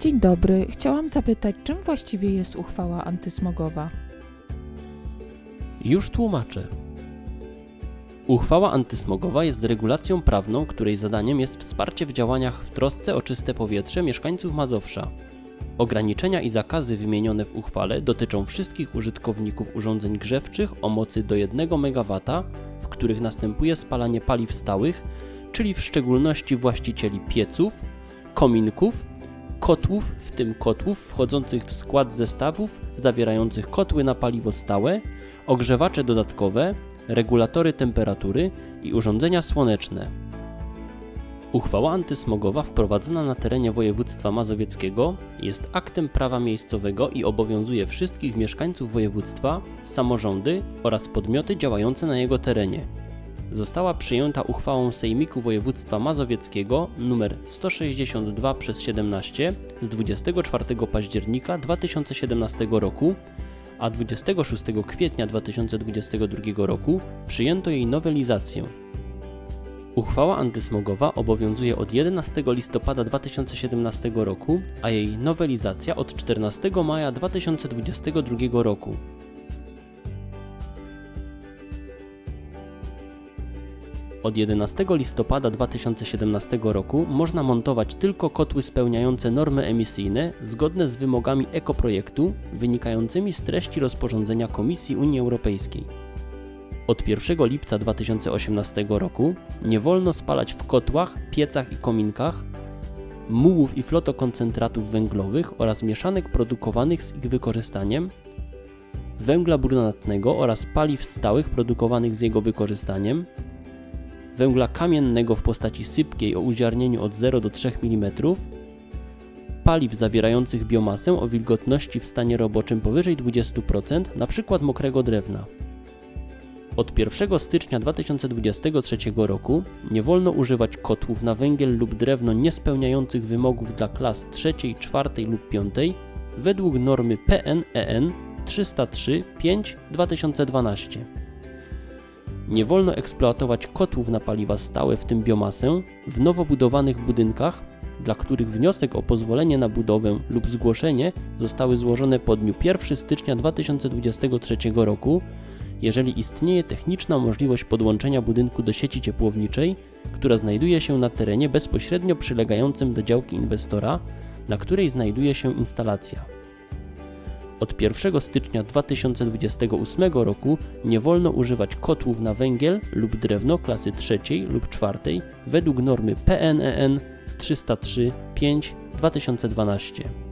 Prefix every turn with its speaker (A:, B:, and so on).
A: Dzień dobry. Chciałam zapytać, czym właściwie jest uchwała antysmogowa?
B: Już tłumaczę. Uchwała antysmogowa jest regulacją prawną, której zadaniem jest wsparcie w działaniach w trosce o czyste powietrze mieszkańców Mazowsza. Ograniczenia i zakazy wymienione w uchwale dotyczą wszystkich użytkowników urządzeń grzewczych o mocy do 1 MW, w których następuje spalanie paliw stałych, czyli w szczególności właścicieli pieców, kominków, kotłów, w tym kotłów wchodzących w skład zestawów zawierających kotły na paliwo stałe, ogrzewacze dodatkowe, regulatory temperatury i urządzenia słoneczne. Uchwała antysmogowa wprowadzona na terenie województwa mazowieckiego jest aktem prawa miejscowego i obowiązuje wszystkich mieszkańców województwa, samorządy oraz podmioty działające na jego terenie. Została przyjęta uchwałą Sejmiku Województwa Mazowieckiego nr 162 przez 17 z 24 października 2017 roku a 26 kwietnia 2022 roku przyjęto jej nowelizację. Uchwała antysmogowa obowiązuje od 11 listopada 2017 roku, a jej nowelizacja od 14 maja 2022 roku. Od 11 listopada 2017 roku można montować tylko kotły spełniające normy emisyjne zgodne z wymogami ekoprojektu wynikającymi z treści rozporządzenia Komisji Unii Europejskiej. Od 1 lipca 2018 roku nie wolno spalać w kotłach, piecach i kominkach mułów i flotokoncentratów węglowych oraz mieszanek produkowanych z ich wykorzystaniem, węgla brunatnego oraz paliw stałych produkowanych z jego wykorzystaniem, węgla kamiennego w postaci sypkiej o uziarnieniu od 0 do 3 mm, paliw zawierających biomasę o wilgotności w stanie roboczym powyżej 20%, np. mokrego drewna. Od 1 stycznia 2023 roku nie wolno używać kotłów na węgiel lub drewno niespełniających wymogów dla klas 3, 4 lub 5 według normy PNEN 303-5 2012. Nie wolno eksploatować kotłów na paliwa stałe, w tym biomasę, w nowo budowanych budynkach, dla których wniosek o pozwolenie na budowę lub zgłoszenie zostały złożone po dniu 1 stycznia 2023 roku, jeżeli istnieje techniczna możliwość podłączenia budynku do sieci ciepłowniczej, która znajduje się na terenie bezpośrednio przylegającym do działki inwestora, na której znajduje się instalacja. Od 1 stycznia 2028 roku nie wolno używać kotłów na węgiel lub drewno klasy trzeciej lub czwartej według normy PNEN 303-5 2012.